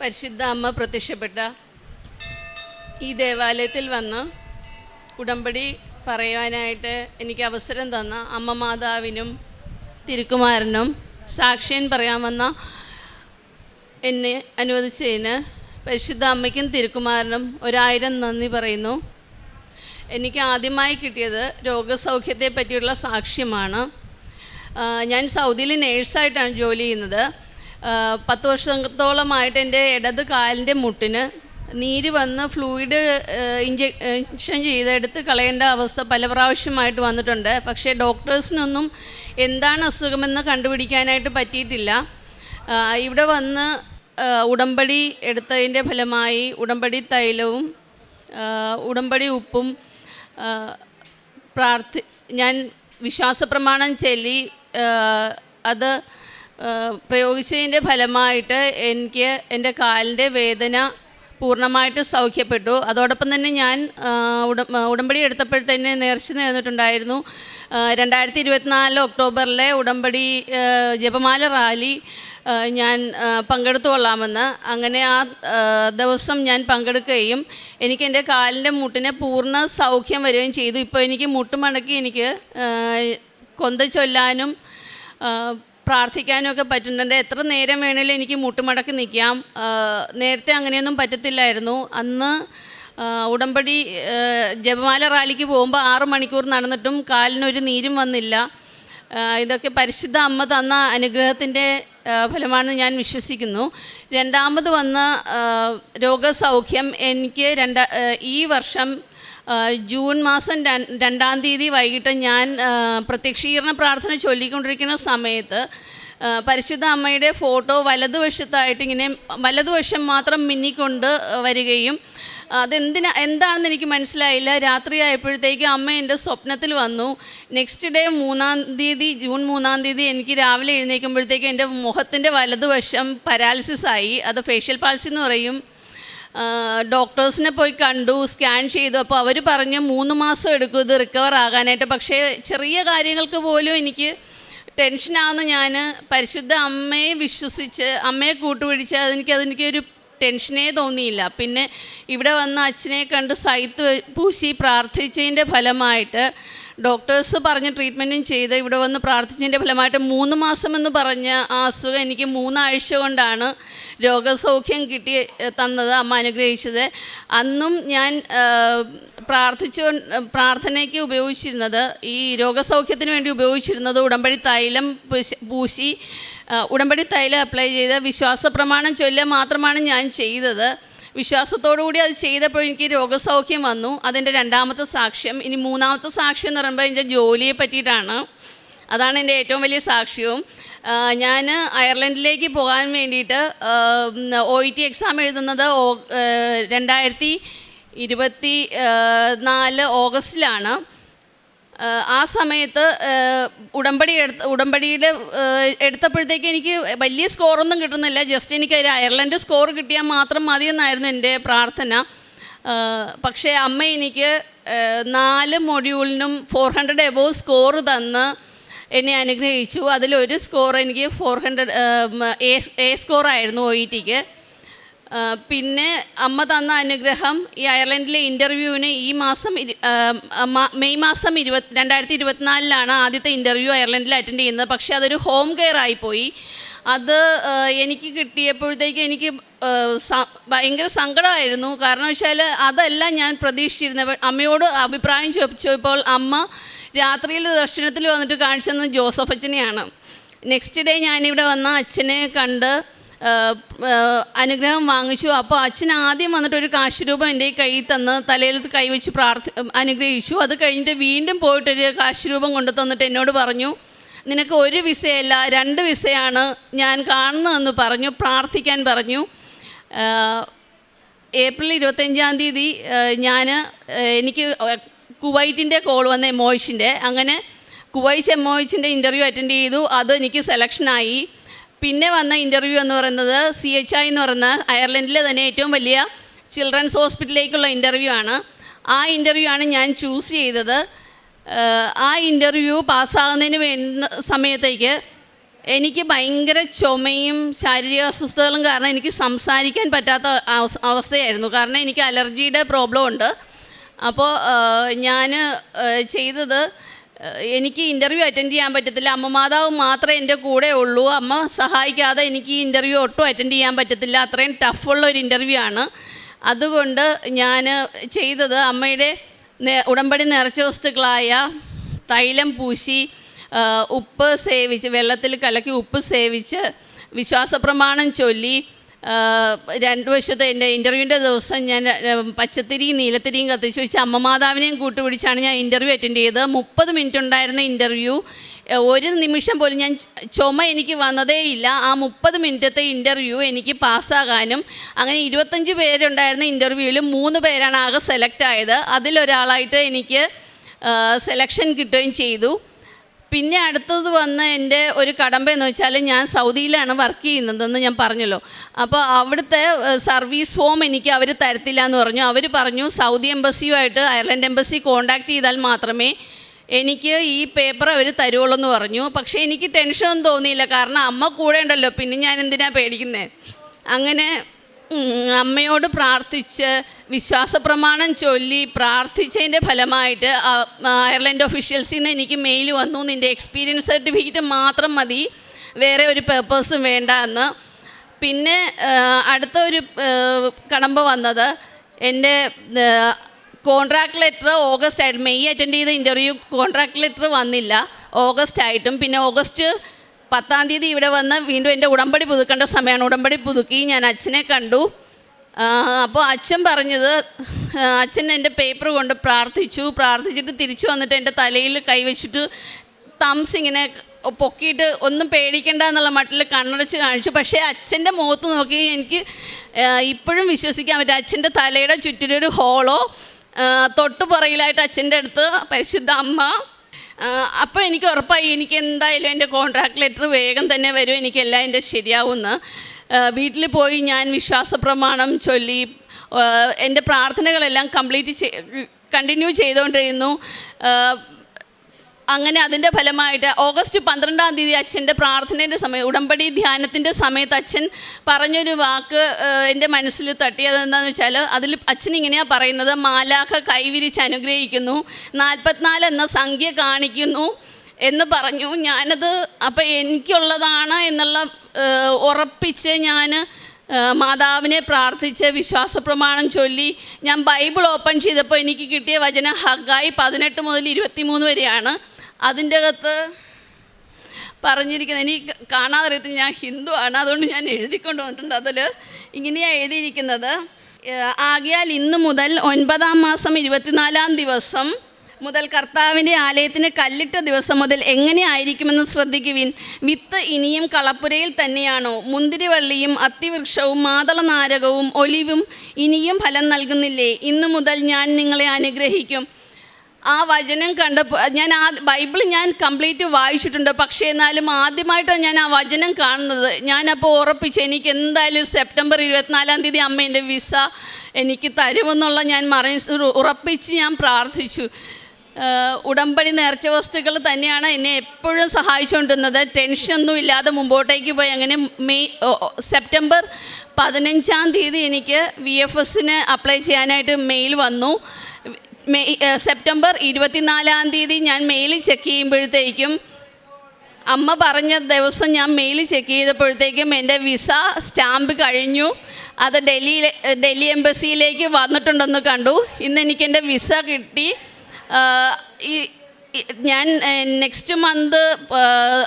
പരിശുദ്ധ അമ്മ പ്രത്യക്ഷപ്പെട്ട ഈ ദേവാലയത്തിൽ വന്ന് ഉടമ്പടി പറയുവാനായിട്ട് എനിക്ക് അവസരം തന്ന അമ്മ മാതാവിനും തിരുക്കുമാരനും സാക്ഷ്യൻ വന്ന എന്നെ അനുവദിച്ചതിന് പരിശുദ്ധ അമ്മയ്ക്കും തിരുക്കുമാരനും ഒരായിരം നന്ദി പറയുന്നു. എനിക്ക് ആദ്യമായി കിട്ടിയത് രോഗസൗഖ്യത്തെ പറ്റിയുള്ള സാക്ഷ്യമാണ്. ഞാൻ സൗദിയിൽ നേഴ്സായിട്ടാണ് ജോലി ചെയ്യുന്നത്. പത്ത് വർഷത്തോളമായിട്ട് എന്റെ ഇടത് കാലിന്റെ മുട്ടിന് നീര് വന്ന് ഫ്ലൂയിഡ് ഇഞ്ചക്ഷൻ ചെയ്തെടുത്ത് കളയേണ്ട അവസ്ഥ പല പ്രാവശ്യമായിട്ട് വന്നിട്ടുണ്ട്. പക്ഷേ ഡോക്ടേഴ്സിനൊന്നും എന്താണ് അസുഖമെന്ന് കണ്ടുപിടിക്കാനായിട്ട് പറ്റിയിട്ടില്ല. ഇവിടെ വന്ന് ഉടമ്പടി എടുത്തതിന്റെ ഫലമായി ഉടമ്പടി തൈലവും ഉടമ്പടി ഉപ്പും പ്രാർത്ഥി ഞാൻ വിശ്വാസപ്രമാണം ചൊല്ലി ആ, അത് പ്രയോഗിച്ചതിന്റെ ഫലമായിട്ട് എനിക്ക് എന്റെ കാലിന്റെ വേദന പൂർണമായിട്ട് സൗഖ്യപ്പെട്ടു. അതോടൊപ്പം തന്നെ ഞാൻ ഉടമ്പടി എടുത്തപ്പോഴത്തന്നെ നേർച്ച നേർന്നിട്ടുണ്ടായിരുന്നു. രണ്ടായിരത്തി ഇരുപത്തിനാല് ഒക്ടോബറിലെ ഉടമ്പടി ജപമാല റാലി ഞാൻ ആ, പങ്കെടുത്തു കൊള്ളാമെന്ന്. അങ്ങനെ ആ, ദിവസം ഞാൻ പങ്കെടുക്കുകയും എനിക്ക് എന്റെ കാലിന്റെ മുട്ടിന് പൂർണ സൗഖ്യം വരികയും ചെയ്തു. ഇപ്പോൾ എനിക്ക് മുട്ടുമടക്കി എനിക്ക് കൊന്ത ചൊല്ലാനും ആ, പ്രാർത്ഥിക്കാനും പറ്റുന്നുണ്ട്. എത്ര നേരം വേണേലും എനിക്ക് മുട്ടുമടക്കി നിൽക്കാം. നേരത്തെ അങ്ങനെയൊന്നും പറ്റത്തില്ലായിരുന്നു. അന്ന് ഉടമ്പടി ജപമാല റാലിക്ക് പോകുമ്പോൾ ആറ് മണിക്കൂർ നടന്നിട്ടും കാലിനൊരു നീരും വന്നില്ല. ഇതൊക്കെ പരിശുദ്ധ അമ്മ തന്ന അനുഗ്രഹത്തിന്റെ ഫലമാണെന്ന് ഞാൻ വിശ്വസിക്കുന്നു. രണ്ടാമത് വന്ന രോഗസൗഖ്യം എനിക്ക് രണ്ട ഈ വർഷം ജൂൺ മാസം രണ്ടാം തീയതി വൈകിട്ട് ഞാൻ പ്രത്യക്ഷീകരണ പ്രാർത്ഥന ചൊല്ലിക്കൊണ്ടിരിക്കുന്ന സമയത്ത് പരിശുദ്ധ അമ്മയുടെ ഫോട്ടോ വലതുവശത്തായിട്ട് ഇങ്ങനെ വലതുവശം മാത്രം മിന്നിക്കൊണ്ട് വരികയും അതെന്തിനാ എന്താണെന്ന് എനിക്ക് മനസ്സിലായില്ല. രാത്രി ആയപ്പോഴത്തേക്ക് അമ്മ എന്റെ സ്വപ്നത്തിൽ വന്നു. നെക്സ്റ്റ് ഡേ മൂന്നാം തീയതി ജൂൺ മൂന്നാം തീയതി എനിക്ക് രാവിലെ എഴുന്നേൽക്കുമ്പോഴത്തേക്ക് എന്റെ മുഖത്തിന്റെ വലതുവശം പരാലിസിസ് ആയി. അത് ഫേഷ്യൽ പാൽസി എന്ന് പറയും. ഡോക്ടേഴ്സിനെ പോയി കണ്ടു സ്കാൻ ചെയ്തു. അപ്പോൾ അവർ പറഞ്ഞു മൂന്ന് മാസം എടുക്കും ഇത് റിക്കവർ ആകാനായിട്ട്. പക്ഷേ ചെറിയ കാര്യങ്ങൾക്ക് പോലും എനിക്ക് ടെൻഷനാകുന്ന ഞാൻ പരിശുദ്ധ അമ്മയെ വിശ്വസിച്ച് അമ്മയെ കൂട്ടുപിടിച്ച് അതെനിക്ക് ഒരു ടെൻഷനേ തോന്നിയില്ല. പിന്നെ ഇവിടെ വന്ന അച്ഛനെ കണ്ട് സൈത്ത് പൂശി പ്രാർത്ഥിച്ചതിന്റെ ഫലമായിട്ട് ഡോക്ടേഴ്സ് പറഞ്ഞ ട്രീറ്റ്മെന്റും ചെയ്ത് ഇവിടെ വന്ന് പ്രാർത്ഥിച്ചതിന്റെ ഫലമായിട്ട് മൂന്ന് മാസം എന്ന് പറഞ്ഞ ആ അസുഖം എനിക്ക് മൂന്നാഴ്ച കൊണ്ടാണ് രോഗസൗഖ്യം കിട്ടി തന്നത് അമ്മ അനുഗ്രഹിച്ചത്. അന്നും ഞാൻ പ്രാർത്ഥിച്ചു പ്രാർത്ഥനയ്ക്ക് ഉപയോഗിച്ചിരുന്നത് ഈ രോഗസൗഖ്യത്തിന് വേണ്ടി ഉപയോഗിച്ചിരുന്നത് ഉടമ്പടി തൈലം പൂശി ഉടമ്പടി തൈലം അപ്ലൈ ചെയ്ത് വിശ്വാസ പ്രമാണം ചൊല്ലുക മാത്രമാണ് ഞാൻ ചെയ്തത്. വിശ്വാസത്തോടു കൂടി അത് ചെയ്തപ്പോൾ എനിക്ക് രോഗസൗഖ്യം വന്നു. അതിന്റെ രണ്ടാമത്തെ സാക്ഷ്യം ഇനി മൂന്നാമത്തെ സാക്ഷ്യം എന്ന് പറയുമ്പോൾ എന്റെ ജോലിയെ പറ്റിയിട്ടാണ്. അതാണ് എന്റെ ഏറ്റവും വലിയ സാക്ഷ്യവും. ഞാൻ അയർലൻഡിലേക്ക് പോകാൻ വേണ്ടിയിട്ട് ഒ ഇ ടി എക്സാം എഴുതുന്നത് രണ്ടായിരത്തി ഇരുപത്തി നാല് ഓഗസ്റ്റിലാണ്. ആ സമയത്ത് ഉടമ്പടി എടുത്ത ഉടമ്പടിയിൽ എടുത്തപ്പോഴത്തേക്ക് എനിക്ക് വലിയ സ്കോറൊന്നും കിട്ടുന്നില്ല. ജസ്റ്റ് എനിക്ക് ഒരു അയർലൻഡ് സ്കോർ കിട്ടിയാൽ മാത്രം മതിയെന്നായിരുന്നു എന്റെ പ്രാർത്ഥന. പക്ഷേ അമ്മ എനിക്ക് നാല് മൊഡ്യൂളിനും ഫോർ ഹൺഡ്രഡ് എബോവ് സ്കോർ തന്ന് എന്നെ അനുഗ്രഹിച്ചു. അതിലൊരു സ്കോർ എനിക്ക് ഫോർ ഹൺഡ്രഡ് എ സ്കോറായിരുന്നു ഒ ഇ ടിക്ക് പിന്നെ അമ്മ തന്ന അനുഗ്രഹം ഈ അയർലൻഡിലെ ഇന്റർവ്യൂവിന് ഈ മാസം മെയ് മാസം ഇരുപത് രണ്ടായിരത്തി ഇരുപത്തിനാലിലാണ് ആദ്യത്തെ ഇന്റർവ്യൂ അയർലൻഡിൽ അറ്റൻഡ് ചെയ്യുന്നത്. പക്ഷേ അതൊരു ഹോം കെയർ ആയിപ്പോയി അത് എനിക്ക് കിട്ടിയപ്പോഴത്തേക്ക് എനിക്ക് ഭയങ്കര സങ്കടമായിരുന്നു. കാരണം വെച്ചാൽ അതല്ല ഞാൻ പ്രതീക്ഷിച്ചിരുന്നത്. അമ്മയോട് അഭിപ്രായം ചോദിച്ചപ്പോൾ അമ്മ രാത്രിയിൽ ദർശനത്തിൽ വന്നിട്ട് കാണിച്ചത് ജോസഫ് അച്ഛനെയാണ്. നെക്സ്റ്റ് ഡേ ഞാനിവിടെ വന്ന അച്ഛനെ കണ്ട് അനുഗ്രഹം വാങ്ങിച്ചു. അപ്പോൾ അച്ഛൻ ആദ്യം വന്നിട്ട് ഒരു കാശ് രൂപം എന്റെ കയ്യിൽ തന്ന് തലയിൽ കൈവച്ച് പ്രാർത്ഥി അനുഗ്രഹിച്ചു. അത് കഴിഞ്ഞിട്ട് വീണ്ടും പോയിട്ടൊരു കാശ് രൂപം കൊണ്ടു തന്നിട്ട് എന്നോട് പറഞ്ഞു നിനക്ക് ഒരു വിസയല്ല രണ്ട് വിസയാണ് ഞാൻ കാണുന്നതെന്ന് പറഞ്ഞു പ്രാർത്ഥിക്കാൻ പറഞ്ഞു. ഏപ്രിൽ ഇരുപത്തഞ്ചാം തീയതി ഞാൻ എനിക്ക് കുവൈറ്റിന്റെ കോൾ വന്ന എമോയിച്ചിന്റെ അങ്ങനെ കുവൈറ്റ് എമോയിച്ചിന്റെ ഇന്റർവ്യൂ അറ്റൻഡ് ചെയ്തു. അത് എനിക്ക് സെലക്ഷനായി. പിന്നെ വന്ന ഇന്റർവ്യൂ എന്ന് പറയുന്നത് സി എച്ച് ഐ എന്ന് പറയുന്ന അയർലൻഡിലെ തന്നെ ഏറ്റവും വലിയ ചിൽഡ്രൻസ് ഹോസ്പിറ്റലിലേക്കുള്ള ഇന്റർവ്യൂ ആണ്. ആ ഇന്റർവ്യൂ ആണ് ഞാൻ ചൂസ് ചെയ്തത്. ആ ഇന്റർവ്യൂ പാസ്സാകുന്നതിന് വേണ്ട സമയത്തേക്ക് എനിക്ക് ഭയങ്കര ചുമയും ശാരീരിക അസ്വസ്ഥതകളും കാരണം എനിക്ക് സംസാരിക്കാൻ പറ്റാത്ത അവസ്ഥയായിരുന്നു. കാരണം എനിക്ക് അലർജിയുടെ പ്രോബ്ലം ഉണ്ട്. അപ്പോൾ ഞാൻ ചെയ്തത് എനിക്ക് ഇന്റർവ്യൂ അറ്റൻഡ് ചെയ്യാൻ പറ്റത്തില്ല. അമ്മ മാതാവ് മാത്രമേ എന്റെ കൂടെ ഉള്ളൂ. അമ്മ സഹായിക്കാതെ എനിക്ക് ഈ ഇന്റർവ്യൂ ഒട്ടും അറ്റൻഡ് ചെയ്യാൻ പറ്റത്തില്ല. അത്രയും ടഫുള്ള ഒരു ഇന്റർവ്യൂ ആണ്. അതുകൊണ്ട് ഞാൻ ചെയ്തത് അമ്മയുടെ ഉടമ്പടി നിറച്ച വസ്തുക്കളായ തൈലം പൂശി ഉപ്പ് സേവിച്ച് വെള്ളത്തിൽ കലക്കി ഉപ്പ് സേവിച്ച് വിശ്വാസപ്രമാണം ചൊല്ലി രണ്ട് വശത്തെ എന്റെ ഇന്റർവ്യൂവിന്റെ ദിവസം ഞാൻ പച്ചത്തിരിയും നീലത്തിരിയും കത്തിച്ച് വെച്ച് അമ്മ മാതാവിനെയും കൂട്ടുപിടിച്ചാണ് ഞാൻ ഇന്റർവ്യൂ അറ്റൻഡ് ചെയ്തത്. മുപ്പത് മിനിറ്റ് ഉണ്ടായിരുന്ന ഇന്റർവ്യൂ. ഒരു നിമിഷം പോലും ഞാൻ ചുമ എനിക്ക് വന്നതേ ഇല്ല. ആ മുപ്പത് മിനിറ്റത്തെ ഇന്റർവ്യൂ എനിക്ക് പാസ്സാകാനും അങ്ങനെ ഇരുപത്തഞ്ച് പേരുണ്ടായിരുന്ന ഇന്റർവ്യൂവിൽ മൂന്ന് പേരാണ് ആകെ സെലക്ട് ആയത്. അതിലൊരാളായിട്ട് എനിക്ക് സെലക്ഷൻ കിട്ടുകയും ചെയ്തു. പിന്നെ അടുത്തത് വന്ന എന്റെ ഒരു കടമ്പ എന്ന് വെച്ചാൽ ഞാൻ സൗദിയിലാണ് വർക്ക് ചെയ്യുന്നതെന്ന് ഞാൻ പറഞ്ഞല്ലോ. അപ്പോൾ അവിടുത്തെ സർവീസ് ഫോം എനിക്ക് അവർ തരത്തില്ല എന്ന് പറഞ്ഞു. അവർ പറഞ്ഞു സൗദി എംബസിയുമായിട്ട് അയർലൻഡ് എംബസി കോണ്ടാക്ട് ചെയ്താൽ മാത്രമേ എനിക്ക് ഈ പേപ്പർ അവർ തരുള്ളൂ എന്ന് പറഞ്ഞു. പക്ഷേ എനിക്ക് ടെൻഷനൊന്നും തോന്നിയില്ല. കാരണം അമ്മ കൂടെ ഉണ്ടല്ലോ. പിന്നെ ഞാൻ എന്തിനാണ് പേടിക്കുന്നത് അങ്ങനെ അമ്മയോട് പ്രാർത്ഥിച്ച് വിശ്വാസ പ്രമാണം ചൊല്ലി പ്രാർത്ഥിച്ചതിന്റെ ഫലമായിട്ട് അയർലൻഡ് ഒഫീഷ്യൽസിൽ നിന്ന് എനിക്ക് മെയിൽ വന്നു. നിന്റെ എക്സ്പീരിയൻസ് സർട്ടിഫിക്കറ്റ് മാത്രം മതി. വേറെ ഒരു പേപ്പേഴ്സും വേണ്ട എന്ന്. പിന്നെ അടുത്ത ഒരു കടമ്പ വന്നത് എന്റെ കോൺട്രാക്ട് ലെറ്റർ ഓഗസ്റ്റ് ആയിട്ട് മെയ് അറ്റൻഡ് ചെയ്ത ഇന്റർവ്യൂ കോൺട്രാക്ട് ലെറ്റർ വന്നില്ല. ഓഗസ്റ്റ് ആയിട്ടും പിന്നെ ഓഗസ്റ്റ് പത്താം തീയതി ഇവിടെ വന്ന് വീണ്ടും എന്റെ ഉടമ്പടി പുതുക്കേണ്ട സമയമാണ്. ഉടമ്പടി പുതുക്കി ഞാൻ അച്ഛനെ കണ്ടു. അപ്പോൾ അച്ഛൻ പറഞ്ഞത് അച്ഛൻ എന്റെ പേപ്പർ കൊണ്ട് പ്രാർത്ഥിച്ചു. പ്രാർത്ഥിച്ചിട്ട് തിരിച്ചു വന്നിട്ട് എന്റെ തലയിൽ കൈവച്ചിട്ട് തംസ് ഇങ്ങനെ പൊക്കിയിട്ട് ഒന്നും പേടിക്കണ്ട എന്നുള്ള മട്ടിൽ കണ്ണടച്ച് കാണിച്ചു. പക്ഷേ അച്ഛന്റെ മുഖത്ത് നോക്കി എനിക്ക് ഇപ്പോഴും വിശ്വസിക്കാൻ പറ്റും അച്ഛന്റെ തലയുടെ ചുറ്റിലൊരു ഹോളോ തൊട്ടുപുറയിലായിട്ട് അച്ഛന്റെ അടുത്ത് പരിശുദ്ധ അമ്മ അപ്പോൾ എനിക്ക് ഉറപ്പായി എനിക്ക് എന്തായാലും എന്റെ കോൺട്രാക്ട് ലെറ്റർ വേഗം തന്നെ വരും എനിക്കെല്ലാം എന്റെ ശരിയാവുമെന്ന് വീട്ടിൽ പോയി ഞാൻ വിശ്വാസപ്രമാണം ചൊല്ലി എന്റെ പ്രാർത്ഥനകളെല്ലാം കംപ്ലീറ്റ് കണ്ടിന്യൂ ചെയ്തുകൊണ്ടിരുന്നു അങ്ങനെ അതിന്റെ ഫലമായിട്ട് ഓഗസ്റ്റ് പന്ത്രണ്ടാം തീയതി അച്ഛന്റെ പ്രാർത്ഥനയുടെ സമയം ഉടമ്പടി ധ്യാനത്തിന്റെ സമയത്ത് അച്ഛൻ പറഞ്ഞൊരു വാക്ക് എന്റെ മനസ്സിൽ തട്ടിയത് വെച്ചാൽ അതിൽ അച്ഛൻ ഇങ്ങനെയാണ് പറയുന്നത് മാലാഖ കൈവിരിച്ച് അനുഗ്രഹിക്കുന്നു നാൽപ്പത്തിനാല് എന്ന സംഖ്യ കാണിക്കുന്നു എന്ന് പറഞ്ഞു. ഞാനത് അപ്പം എനിക്കുള്ളതാണ് എന്നുള്ള ഉറപ്പിച്ച് ഞാൻ മാതാവിനെ പ്രാർത്ഥിച്ച് വിശ്വാസപ്രമാണം ചൊല്ലി ഞാൻ ബൈബിൾ ഓപ്പൺ ചെയ്തപ്പോൾ എനിക്ക് കിട്ടിയ വചനം ഹഗായി പതിനെട്ട് മുതൽ ഇരുപത്തി മൂന്ന് വരെയാണ്. അതിന്റെ അകത്ത് പറഞ്ഞിരിക്കുന്നത് എനിക്ക് കാണാതെ ഞാൻ ഹിന്ദു ആണ് അതുകൊണ്ട് ഞാൻ എഴുതിക്കൊണ്ട് വന്നിട്ടുണ്ട്. അതിൽ ഇങ്ങനെയാണ് എഴുതിയിരിക്കുന്നത്. ആകയാൽ ഇന്ന് മുതൽ ഒൻപതാം മാസം ഇരുപത്തിനാലാം ദിവസം മുതൽ കർത്താവിന്റെ ആലയത്തിന് കല്ലിട്ട ദിവസം മുതൽ എങ്ങനെ ആയിരിക്കുമെന്ന് ശ്രദ്ധിക്കുവിൻ. വിത്ത് ഇനിയും കളപ്പുരയിൽ തന്നെയാണോ? മുന്തിരിവള്ളിയും അത്തിവൃക്ഷവും മാതളനാരകവും ഒലിവും ഇനിയും ഫലം നൽകുന്നില്ലേ? ഇന്നു മുതൽ ഞാൻ നിങ്ങളെ അനുഗ്രഹിക്കും. ആ വചനം കണ്ടപ്പോൾ ഞാൻ ആ ബൈബിൾ ഞാൻ കംപ്ലീറ്റ് വായിച്ചിട്ടുണ്ട്. പക്ഷേ എന്നാലും ആദ്യമായിട്ടാണ് ഞാൻ ആ വചനം കാണുന്നത്. ഞാനപ്പോൾ ഉറപ്പിച്ച് എനിക്ക് എന്തായാലും സെപ്റ്റംബർ ഇരുപത്തിനാലാം തീയതി അമ്മ എന്റെ വിസ എനിക്ക് തരുമെന്നുള്ള ഞാൻ മറ ഉറപ്പിച്ച് ഞാൻ പ്രാർത്ഥിച്ചു. ഉടമ്പടി നേർച്ച വസ്തുക്കൾ തന്നെയാണ് എന്നെ എപ്പോഴും സഹായിച്ചുകൊണ്ടിരുന്നത്. ടെൻഷനൊന്നും ഇല്ലാതെ മുമ്പോട്ടേക്ക് പോയി. അങ്ങനെ മെയ് സെപ്റ്റംബർ പതിനഞ്ചാം തീയതി എനിക്ക് വി എഫ് എസിന് അപ്ലൈ ചെയ്യാനായിട്ട് മെയിൽ വന്നു. മെയ് സെപ്റ്റംബർ ഇരുപത്തിനാലാം തീയതി ഞാൻ മെയിൽ ചെക്ക് ചെയ്യുമ്പോഴത്തേക്കും അമ്മ പറഞ്ഞ ദിവസം ഞാൻ മെയിൽ ചെക്ക് ചെയ്തപ്പോഴത്തേക്കും എന്റെ വിസ സ്റ്റാമ്പ് കഴിഞ്ഞു. അത് ഡൽഹിയിലെ ഡൽഹി എംബസിയിലേക്ക് വന്നിട്ടുണ്ടെന്ന് കണ്ടു. ഇന്ന് എനിക്ക് എന്റെ വിസ കിട്ടി. ഞാൻ നെക്സ്റ്റ് മന്ത്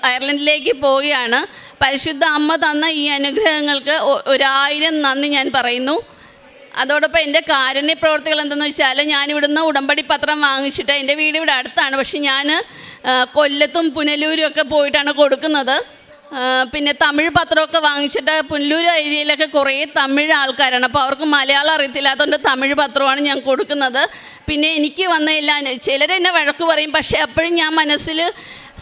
അയർലൻഡിലേക്ക് പോവുകയാണ്. പരിശുദ്ധ അമ്മ തന്ന ഈ അനുഗ്രഹങ്ങൾക്ക് ഒരായിരം നന്ദി ഞാൻ പറയുന്നു. അതോടൊപ്പം എന്റെ കാരുണ്യ പ്രവർത്തികൾ എന്തെന്ന് വെച്ചാൽ ഞാനിവിടുന്ന് ഉടമ്പടി പത്രം വാങ്ങിച്ചിട്ട് എന്റെ വീട് ഇവിടെ അടുത്താണ്. പക്ഷെ ഞാൻ കൊല്ലത്തും പുനലൂരും ഒക്കെ പോയിട്ടാണ് കൊടുക്കുന്നത്. പിന്നെ തമിഴ് പത്രമൊക്കെ വാങ്ങിച്ചിട്ട് പുനലൂർ ഏരിയയിലൊക്കെ കുറേ തമിഴ് ആൾക്കാരാണ്. അപ്പോൾ അവർക്ക് മലയാളം അറിയത്തില്ലാത്തതുകൊണ്ട് തമിഴ് പത്രമാണ് ഞാൻ കൊടുക്കുന്നത്. പിന്നെ എനിക്ക് വന്നില്ല ചിലരെന്നെ വഴക്ക് പറയും. പക്ഷേ അപ്പോഴും ഞാൻ മനസ്സിൽ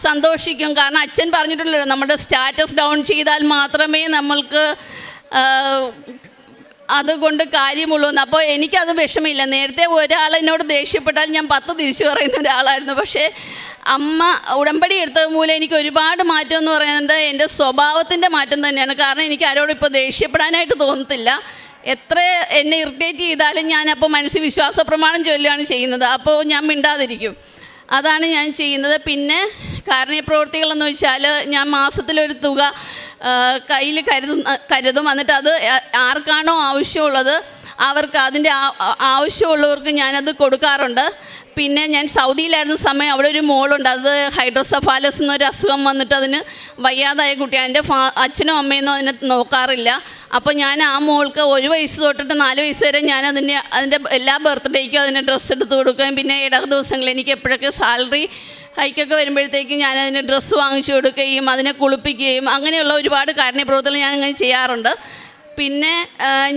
സന്തോഷിക്കും. കാരണം അച്ഛൻ പറഞ്ഞിട്ടുള്ളൂ നമ്മുടെ സ്റ്റാറ്റസ് ഡൗൺ ചെയ്താൽ മാത്രമേ നമ്മൾക്ക് അതുകൊണ്ട് കാര്യമുള്ളൂ എന്ന്. അപ്പോൾ എനിക്കത് വിഷമില്ല നേരത്തെ ഒരാൾ എന്നോട് ദേഷ്യപ്പെട്ടാൽ ഞാൻ പത്ത് തിരിച്ചു പറയുന്ന ഒരാളായിരുന്നു. പക്ഷേ അമ്മ ഉടമ്പടി എടുത്തത് മൂലം എനിക്ക് ഒരുപാട് മാറ്റം എന്ന് പറയുന്നത് എന്റെ സ്വഭാവത്തിന്റെ മാറ്റം തന്നെയാണ്. കാരണം എനിക്ക് ആരോടും ഇപ്പോൾ ദേഷ്യപ്പെടാനായിട്ട് തോന്നത്തില്ല. എത്ര എന്നെ ഇറിറ്റേറ്റ് ചെയ്താലും ഞാൻ അപ്പോൾ മനസ്സിൽ വിശ്വാസ പ്രമാണം ചൊല്ലുകയാണ് ചെയ്യുന്നത്. അപ്പോൾ ഞാൻ മിണ്ടാതിരിക്കും. അതാണ് ഞാൻ ചെയ്യുന്നത്. പിന്നെ കാരുണ്യ പ്രവൃത്തികളെന്ന് വെച്ചാൽ ഞാൻ മാസത്തിലൊരു തുക കയ്യിൽ കരുതും കരുതും. എന്നിട്ട് അത് ആർക്കാണോ ആവശ്യമുള്ളത് അവർക്ക് അതിന്റെ ആവശ്യമുള്ളവർക്ക് ഞാനത് കൊടുക്കാറുണ്ട്. പിന്നെ ഞാൻ സൗദിയിലായിരുന്ന സമയം അവിടെ ഒരു മോളുണ്ട്. അത് ഹൈഡ്രോസഫാലസ് എന്നൊരു അസുഖം വന്നിട്ട് അതിന് വയ്യാതായ കുട്ടി എന്റെ ഫാ അച്ഛനും അമ്മയൊന്നും അതിനെ നോക്കാറില്ല. അപ്പോൾ ഞാൻ ആ മോൾക്ക് ഒരു വയസ്സ് തൊട്ടിട്ട് നാല് വയസ്സ് വരെ ഞാൻ അതിന്റെ അതിന്റെ എല്ലാ ബർത്ത്ഡേക്കും അതിന് ഡ്രസ്സ് എടുത്ത് കൊടുക്കുകയും പിന്നെ ഇടക ദിവസങ്ങളിൽ എനിക്ക് എപ്പോഴൊക്കെ സാലറി ഹൈക്കൊക്കെ വരുമ്പോഴത്തേക്കും ഞാൻ അതിന് ഡ്രസ്സ് വാങ്ങിച്ചു കൊടുക്കുകയും അതിനെ കുളിപ്പിക്കുകയും അങ്ങനെയുള്ള ഒരുപാട് കാരുണ്യപ്രവർത്തനം ഞാൻ അങ്ങനെ ചെയ്യാറുണ്ട്. പിന്നെ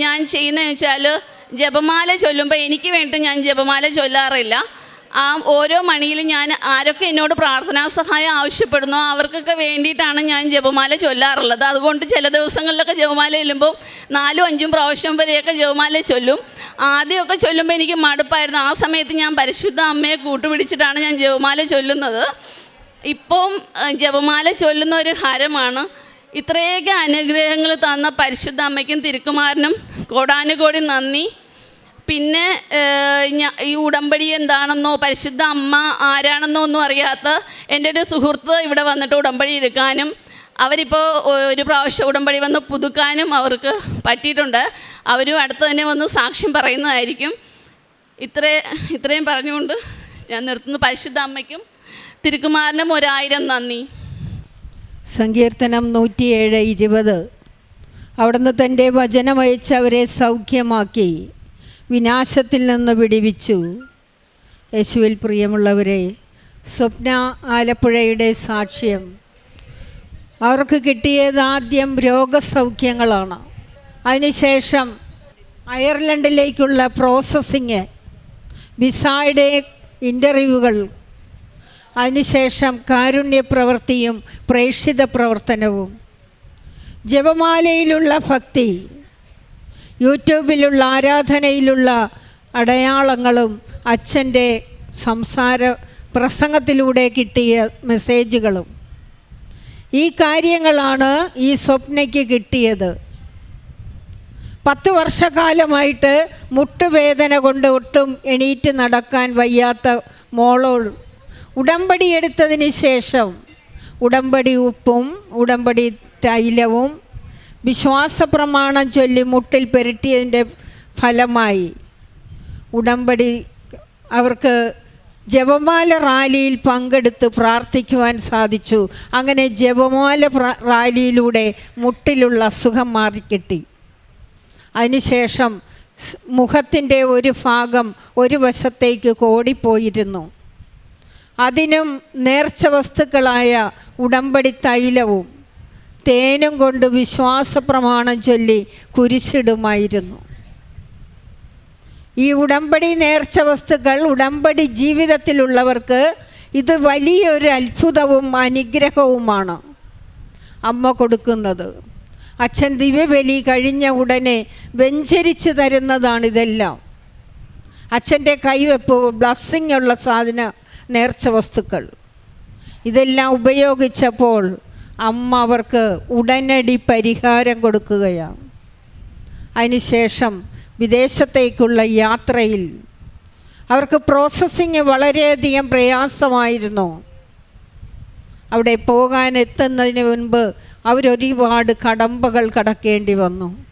ഞാൻ ചെയ്യുന്നതെന്ന് വെച്ചാൽ ജപമാല ചൊല്ലുമ്പോൾ എനിക്ക് വേണ്ടി ഞാൻ ജപമാല ചൊല്ലാറില്ല. ആ ഓരോ മണിയിലും ഞാൻ ആരൊക്കെ എന്നോട് പ്രാർത്ഥനാ സഹായം ആവശ്യപ്പെടുന്നോ അവർക്കൊക്കെ വേണ്ടിയിട്ടാണ് ഞാൻ ജപമാല ചൊല്ലാറുള്ളത്. അതുകൊണ്ട് ചില ദിവസങ്ങളിലൊക്കെ ജപമാല ചൊല്ലുമ്പോൾ നാലും അഞ്ചും പ്രാവശ്യം വരെയൊക്കെ ജപമാല ചൊല്ലും. ആദ്യമൊക്കെ ചൊല്ലുമ്പോൾ എനിക്ക് മടുപ്പായിരുന്നു. ആ സമയത്ത് ഞാൻ പരിശുദ്ധ അമ്മയെ കൂട്ടുപിടിച്ചിട്ടാണ് ഞാൻ ജപമാല ചൊല്ലുന്നത്. ഇപ്പം ജപമാല ചൊല്ലുന്ന ഒരു ഹരമാണ്. ഇത്രയൊക്കെ അനുഗ്രഹങ്ങൾ തന്ന പരിശുദ്ധ അമ്മയ്ക്കും തിരുക്കുമാരനും കോടാനുകോടി നന്ദി. പിന്നെ ഈ ഉടമ്പടി എന്താണെന്നോ പരിശുദ്ധ അമ്മ ആരാണെന്നോ ഒന്നും അറിയാത്ത എന്റെ ഒരു സുഹൃത്ത് ഇവിടെ വന്നിട്ട് ഉടമ്പടി എടുക്കാനും അവരിപ്പോൾ ഒരു പ്രാവശ്യം ഉടമ്പടി വന്ന് പുതുക്കാനും അവർക്ക് പറ്റിയിട്ടുണ്ട്. അവരും അടുത്ത് തന്നെ വന്ന് സാക്ഷ്യം പറയുന്നതായിരിക്കും. ഇത്രേ ഇത്രയും പറഞ്ഞുകൊണ്ട് ഞാൻ നിർത്തുന്നു. പരിശുദ്ധ അമ്മയ്ക്കും തിരുക്കുമാരനും ഒരായിരം നന്ദി. സങ്കീർത്തനം നൂറ്റിയേഴ് ഇരുപത്. അവിടുന്ന് തന്റെ വചനമയച്ച് അവരെ സൗഖ്യമാക്കി. വിനാശത്തിൽ നിന്ന് പിടിവിച്ചു യേശുവിൽ പ്രിയമുള്ളവരെ സ്വപ്ന ആലപ്പുഴയുടെ സാക്ഷ്യം. അവർക്ക് കിട്ടിയത് ആദ്യം രോഗസൗഖ്യങ്ങളാണ്. അതിനുശേഷം അയർലൻഡിലേക്കുള്ള പ്രോസസ്സിങ് വിസയുടെ ഇന്റർവ്യൂകൾ അതിനുശേഷം കാരുണ്യ പ്രവൃത്തിയും പ്രേക്ഷിത പ്രവർത്തനവും. ജപമാലയിലുള്ള ഭക്തി യൂട്യൂബിലുള്ള ആരാധനയിലുള്ള അടയാളങ്ങളും അച്ഛന്റെ സംസാര പ്രസംഗത്തിലൂടെ കിട്ടിയ മെസ്സേജുകളും. ഈ കാര്യങ്ങളാണ് ഈ സ്വപ്നയ്ക്ക് കിട്ടിയത്. പത്ത് വർഷക്കാലമായിട്ട് മുട്ടുവേദന കൊണ്ട് ഒട്ടും എണീറ്റ് നടക്കാൻ വയ്യാത്ത മോളോൾ ഉടമ്പടി എടുത്തതിന് ശേഷം ഉടമ്പടി ഉപ്പും ഉടമ്പടി തൈലവും വിശ്വാസ പ്രമാണം ചൊല്ലി മുട്ടിൽ പെരട്ടിയതിന്റെ ഫലമായി ഉടമ്പടി അവർക്ക് ജപമാല റാലിയിൽ പങ്കെടുത്ത് പ്രാർത്ഥിക്കുവാൻ സാധിച്ചു. അങ്ങനെ ജപമാല റാലിയിലൂടെ മുട്ടിലുള്ള അസുഖം മാറിക്കിട്ടി. അതിനുശേഷം മുഖത്തിന്റെ ഒരു ഭാഗം ഒരു വശത്തേക്ക് കോടിപ്പോയിരുന്നു. അതിനും നേർച്ച വസ്തുക്കളായ ഉടമ്പടി തൈലവും തേനും കൊണ്ട് വിശ്വാസ പ്രമാണം ചൊല്ലി കുരിശിടുമായിരുന്നു. ഈ ഉടമ്പടി നേർച്ച വസ്തുക്കൾ ഉടമ്പടി ജീവിതത്തിലുള്ളവർക്ക് ഇത് വലിയൊരു അത്ഭുതവും അനുഗ്രഹവുമാണ് അമ്മ കൊടുക്കുന്നത്. അച്ഛൻ ദിവ്യബലി കഴിഞ്ഞ ഉടനെ വെഞ്ചരിച്ചു തരുന്നതാണിതെല്ലാം അച്ഛന്റെ കൈവെപ്പ് ബ്ലസ്സിംഗ് ഉള്ള സാധന നേർച്ച വസ്തുക്കൾ. ഇതെല്ലാം ഉപയോഗിച്ചപ്പോൾ അമ്മ അവർക്ക് ഉടനടി പരിഹാരം കൊടുക്കുകയാണ്. അതിനുശേഷം വിദേശത്തേക്കുള്ള യാത്രയിൽ അവർക്ക് പ്രോസസ്സിങ് വളരെയധികം പ്രയാസമായിരുന്നു. അവിടെ പോകാൻ എത്തുന്നതിന് മുൻപ് അവരൊരുപാട് കടമ്പകൾ കടക്കേണ്ടി വന്നു.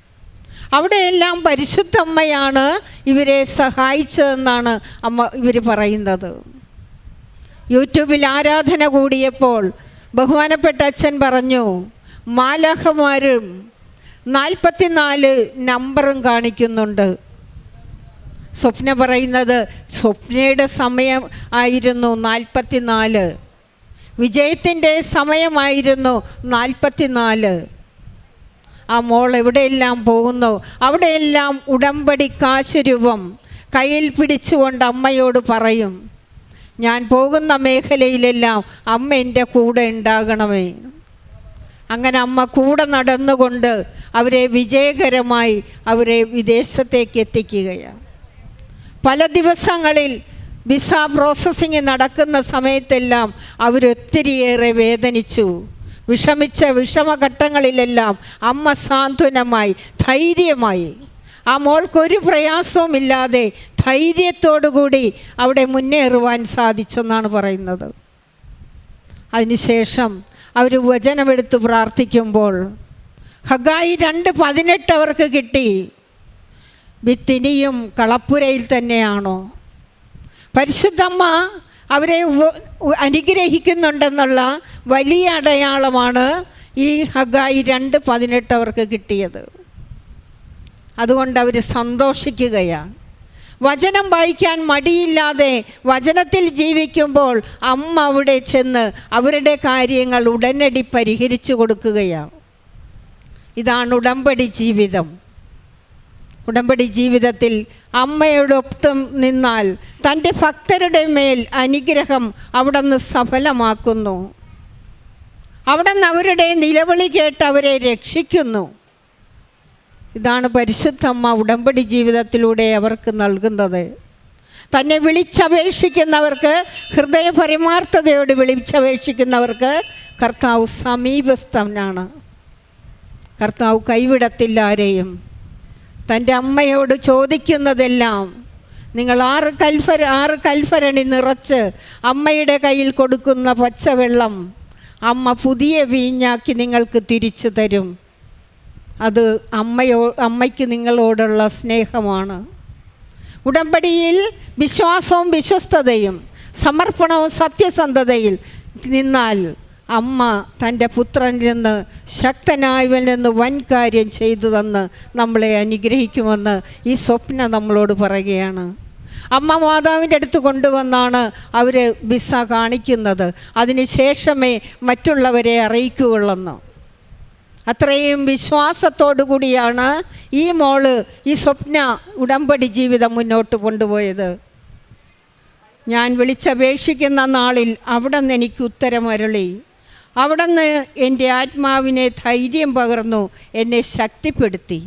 അവിടെയെല്ലാം പരിശുദ്ധമ്മയാണ് ഇവരെ സഹായിച്ചതെന്നാണ് അമ്മ ഇവർ പറയുന്നത്. യൂട്യൂബിൽ ആരാധന കൂടിയപ്പോൾ ബഹുമാനപ്പെട്ട അച്ഛൻ പറഞ്ഞു മാലാഹമാരും നാൽപ്പത്തിനാല് നമ്പറും കാണിക്കുന്നുണ്ട്. സ്വപ്ന പറയുന്നത് സ്വപ്നയുടെ സമയം ആയിരുന്നു നാൽപ്പത്തിനാല്. വിജയത്തിന്റെ സമയമായിരുന്നു നാൽപ്പത്തിനാല്. ആ മോൾ എവിടെയെല്ലാം പോകുന്നു? അവിടെയെല്ലാം ഉടമ്പടി കാശുരൂപം കയ്യിൽ പിടിച്ചുകൊണ്ട് അമ്മയോട് പറയും ഞാൻ പോകുന്ന മേഖലയിലെല്ലാം അമ്മ എന്റെ കൂടെ ഉണ്ടാകണമേ. അങ്ങനെ അമ്മ കൂടെ നടന്നുകൊണ്ട് അവരെ വിജയകരമായി അവരെ വിദേശത്തേക്ക് എത്തിക്കുകയാണ്. പല ദിവസങ്ങളിൽ വിസ പ്രോസസ്സിങ് നടക്കുന്ന സമയത്തെല്ലാം അവരൊത്തിരിയേറെ വേദനിച്ചു. വിഷമിച്ച വിഷമഘട്ടങ്ങളിലെല്ലാം അമ്മ സാന്ത്വനമായി ധൈര്യമായി. ആ മോൾക്കൊരു പ്രയാസവുമില്ലാതെ ധൈര്യത്തോടുകൂടി അവിടെ മുന്നേറുവാൻ സാധിച്ചെന്നാണ് പറയുന്നത്. അതിനുശേഷം അവർ വചനമെടുത്ത് പ്രാർത്ഥിക്കുമ്പോൾ ഹഗായി രണ്ട് പതിനെട്ട് അവർക്ക് കിട്ടി. വിത്തിനിയും കളപ്പുരയിൽ തന്നെയാണോ? പരിശുദ്ധമ്മ അവരെ അനുഗ്രഹിക്കുന്നുണ്ടെന്നുള്ള വലിയ അടയാളമാണ് ഈ ഹഗായി രണ്ട് പതിനെട്ട് അവർക്ക് കിട്ടിയത്. അതുകൊണ്ട് അവർ സന്തോഷിക്കുകയാണ്. വചനം വായിക്കാൻ മടിയില്ലാതെ വചനത്തിൽ ജീവിക്കുമ്പോൾ അമ്മ അവിടെ ചെന്ന് അവരുടെ കാര്യങ്ങൾ ഉടനടി പരിഹരിച്ചു കൊടുക്കുകയാണ്. ഇതാണ് ഉടമ്പടി ജീവിതം. ഉടമ്പടി ജീവിതത്തിൽ അമ്മയോടൊപ്പം നിന്നാൽ തന്റെ ഭക്തരുടെ മേൽ അനുഗ്രഹം അവിടെ നിന്ന് സഫലമാക്കുന്നു. അവിടെ നിന്ന് അവരുടെ നിലവിളി കേട്ട് അവരെ രക്ഷിക്കുന്നു. ഇതാണ് പരിശുദ്ധമ്മ ഉടമ്പടി ജീവിതത്തിലൂടെ അവർക്ക് നൽകുന്നത്. തന്നെ വിളിച്ചപേക്ഷിക്കുന്നവർക്ക് ഹൃദയ പരമാർത്ഥതയോട് വിളിച്ചപേക്ഷിക്കുന്നവർക്ക് കർത്താവ് സമീപസ്ഥനാണ്. കർത്താവ് കൈവിടത്തില്ല ആരെയും. തന്റെ അമ്മയോട് ചോദിക്കുന്നതെല്ലാം നിങ്ങൾ ആറ് കൽഫര ആറ് കൽഫരണി നിറച്ച് അമ്മയുടെ കയ്യിൽ കൊടുക്കുന്ന പച്ചവെള്ളം അമ്മ പുതിയ വീഞ്ഞാക്കി നിങ്ങൾക്ക് തിരിച്ചു തരും. അത് അമ്മയോ അമ്മയ്ക്ക് നിങ്ങളോടുള്ള സ്നേഹമാണ്. ഉടമ്പടിയിൽ വിശ്വാസവും വിശ്വസ്തതയും സമർപ്പണവും സത്യസന്ധതയിൽ നിന്നാൽ അമ്മ തന്റെ പുത്രനിൽ നിന്ന് ശക്തനായവൻ നിന്ന് വൻ കാര്യം ചെയ്തു തന്ന് നമ്മളെ അനുഗ്രഹിക്കുമെന്ന് ഈ സ്വപ്നം നമ്മളോട് പറയുകയാണ്. അമ്മ മാതാവിന്റെ അടുത്ത് കൊണ്ടുവന്നാണ് അവർ വിസ കാണിക്കുന്നത്. അതിന് ശേഷമേ മറ്റുള്ളവരെ അറിയിക്കുകയുള്ളെന്ന്. അത്രയും വിശ്വാസത്തോടു കൂടിയാണ് ഈ മോൾ ഈ സ്വപ്ന ഉടമ്പടി ജീവിതം മുന്നോട്ട് കൊണ്ടുപോയത്. ഞാൻ വിളിച്ചപേക്ഷിക്കുന്ന നാളിൽ അവിടെ നിന്ന് എനിക്ക് ഉത്തരമരുളി. അവിടെ നിന്ന് എന്റെ ആത്മാവിനെ ധൈര്യം പകർന്നു എന്നെ ശക്തിപ്പെടുത്തി.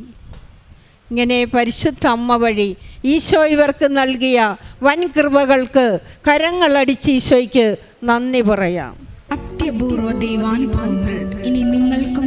ഇങ്ങനെ പരിശുദ്ധ അമ്മ വഴി ഈശോ ഇവർക്ക് നൽകിയ വൻ കൃപകൾക്ക് കരങ്ങളടിച്ച് ഈശോയ്ക്ക് നന്ദി പറയാം. അത്യപൂർവ ദൈവാനുഭവങ്ങൾ ഇനി